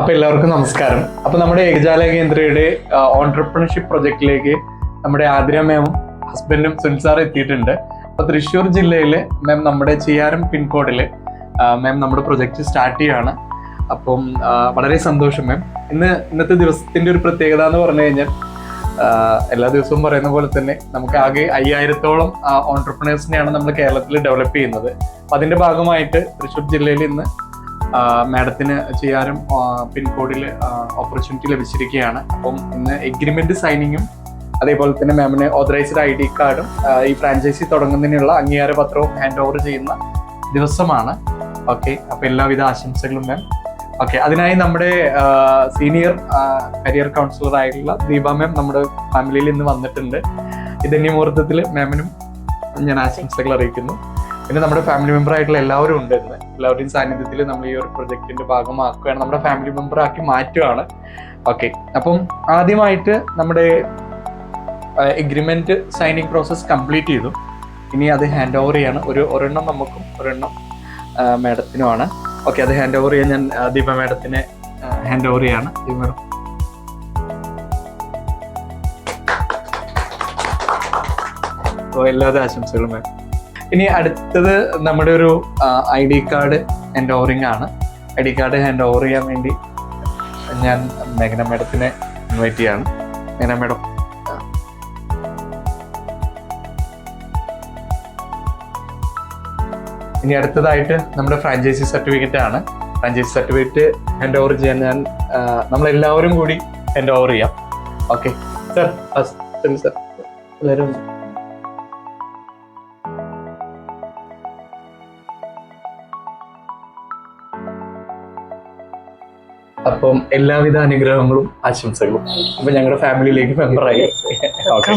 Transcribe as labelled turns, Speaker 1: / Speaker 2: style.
Speaker 1: അപ്പൊ എല്ലാവർക്കും നമസ്കാരം. അപ്പൊ നമ്മുടെ ഏകജാല കേന്ദ്രയുടെ ഓൺടർപ്രണർഷിപ്പ് പ്രൊജക്റ്റിലേക്ക് നമ്മുടെ ആതിര മാമും ഹസ്ബൻഡും സുൻസാർ എത്തിയിട്ടുണ്ട്. അപ്പൊ തൃശ്ശൂർ ജില്ലയിൽ മാം നമ്മുടെ ചെയ്യാരം പിൻകോഡിൽ മാം നമ്മുടെ പ്രൊജക്ട് സ്റ്റാർട്ട് ചെയ്യാണ്. അപ്പം വളരെ സന്തോഷം മാം ഇന്ന് ഇന്നത്തെ ദിവസത്തിന്റെ ഒരു പ്രത്യേകത എന്ന് പറഞ്ഞു കഴിഞ്ഞാൽ എല്ലാ ദിവസവും പറയുന്ന പോലെ തന്നെ നമുക്ക് ആകെ അയ്യായിരത്തോളം ഓൺടർപ്രണേഴ്സിനെയാണ് നമ്മൾ കേരളത്തിൽ ഡെവലപ്പ് ചെയ്യുന്നത്. അപ്പൊ അതിന്റെ ഭാഗമായിട്ട് തൃശ്ശൂർ ജില്ലയിൽ ഇന്ന് മാഡത്തിന് ചെയ്യാനും പിൻകോഡിൽ ഓപ്പർച്യൂണിറ്റി ലഭിച്ചിരിക്കുകയാണ്. അപ്പം ഇന്ന് എഗ്രിമെന്റ് സൈനിങ്ങും അതേപോലെ തന്നെ മാമിന് ഓതറൈസ്ഡ് ഐ ഡി കാർഡും ഈ ഫ്രാഞ്ചൈസി തുടങ്ങുന്നതിനുള്ള അംഗീകാര പത്രവും ഹാൻഡ് ഓവർ ചെയ്യുന്ന ദിവസമാണ്. ഓക്കെ അപ്പൊ എല്ലാവിധ ആശംസകളും മാം ഓക്കെ അതിനായി നമ്മുടെ സീനിയർ കരിയർ കൗൺസിലർ ആയിട്ടുള്ള ദീപ മാം നമ്മുടെ ഫാമിലിയിൽ ഇന്ന് വന്നിട്ടുണ്ട്. ഇതന്യ മുഹൂർത്തത്തിൽ മാമിനും ഞാൻ ആശംസകൾ അറിയിക്കുന്നു. പിന്നെ നമ്മുടെ ഫാമിലി മെമ്പർ ആയിട്ടുള്ള എല്ലാവരും ഉണ്ട് ഇന്ന്. എല്ലാവരുടെയും സാന്നിധ്യത്തിൽ നമ്മൾ ഈ ഒരു പ്രൊജക്ടിന്റെ ഭാഗമാക്കുകയാണ്. നമ്മുടെ ഫാമിലി മെമ്പർ ആക്കി മാറ്റുകയാണ് ഓക്കെ അപ്പം ആദ്യമായിട്ട് നമ്മുടെ എഗ്രിമെന്റ് സൈനിങ് പ്രോസസ് കംപ്ലീറ്റ് ചെയ്തു. ഇനി അത് ഹാൻഡ് ഓവർ ചെയ്യാണ്. ഒരു ഒരെണ്ണം നമുക്കും ഒരെണ്ണം മാഡത്തിനുമാണ് ഓക്കെ അത് ഹാൻഡ് ഓവർ ചെയ്യാൻ ഞാൻ ദീപ മാഡത്തിനെ ഹാൻഡ് ഓവർ ചെയ്യാണ്. ദീപ മാഡം അപ്പോൾ ആശംസകളും മാം ഇനി അടുത്തത് നമ്മുടെ ഒരു I D card hand overing ആണ്. I D card hand over ചെയ്യാൻ വേണ്ടി ഞാൻ മേഘന മേഡത്തിനെ ഇൻവൈറ്റ് ചെയ്യാണ്. മേഘന മേഡം. ഇനി അടുത്തതായിട്ട് നമ്മുടെ ഫ്രാഞ്ചൈസി സർട്ടിഫിക്കറ്റ് ആണ്. ഫ്രാഞ്ചൈസി സർട്ടിഫിക്കറ്റ് ഹാൻഡ് ഓവർ ചെയ്യാൻ ഞാൻ നമ്മളെല്ലാവരും കൂടി ഹാൻഡ് ഓവർ ചെയ്യാം ഓക്കെ സർ ഫസ്റ്റ് സർ എല്ലാവരും അപ്പം എല്ലാവിധ അനുഗ്രഹങ്ങളും ആശംസകളും. അപ്പൊ ഞങ്ങളുടെ ഫാമിലിയിലേക്ക് മെമ്പറായി ഓക്കെ